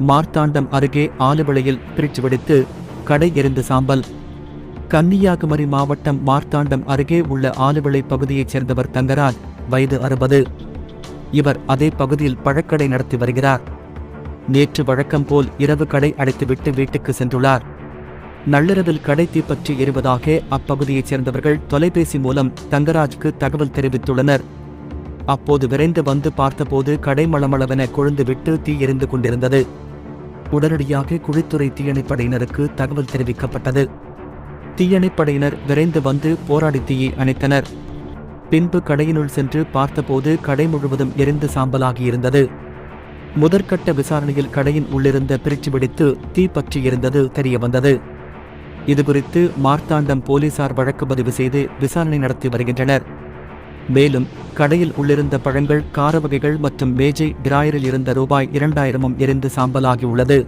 மார்த்தாண்டம் அருகே ஆலுவிளையில் பிரிச்சு வெடித்து கடை எரிந்த சாம்பல். கன்னியாகுமரி மாவட்டம் மார்த்தாண்டம் அருகே உள்ள ஆலுவிளை பகுதியைச் சேர்ந்தவர் தங்கராஜ் வயது அறுபது. இவர் அதே பகுதியில் பழக்கடை நடத்தி வருகிறார். நேற்று வழக்கம் போல் இரவு கடை அடைத்துவிட்டு வீட்டுக்கு சென்றுள்ளார். நள்ளிரவில் கடை தீப்பற்றி எறிவதாக அப்பகுதியைச் சேர்ந்தவர்கள் தொலைபேசி மூலம் தங்கராஜ்க்கு தகவல் தெரிவித்துள்ளனர். அப்போது விரைந்து வந்து பார்த்தபோது கடை மளமளவென கொழுந்துவிட்டு தீ எரிந்து கொண்டிருந்தது. உடனடியாக குழித்துறை தீயணைப்படையினருக்கு தகவல் தெரிவிக்கப்பட்டது. தீயணைப்படையினர் விரைந்து வந்து போராடி தீயை அணைத்தனர். பின்பு கடையினுள் சென்று பார்த்தபோது கடை முழுவதும் எரிந்து சாம்பலாகியிருந்தது. முதற்கட்ட விசாரணையில் கடையின் உள்ளிருந்த பிரிச்சு வெடித்து தீ பற்றி இருந்தது தெரியவந்தது. இதுகுறித்து மார்த்தாண்டம் போலீசார் வழக்கு பதிவு செய்து விசாரணை நடத்தி வருகின்றனர். மேலும் கடையில் உள்ளிருந்த பழங்கள் கார வகைகள் மற்றும் மேஜை டிராயரில் இருந்த ரூபாய் இரண்டாயிரமும் எரிந்து சாம்பலாகியுள்ளது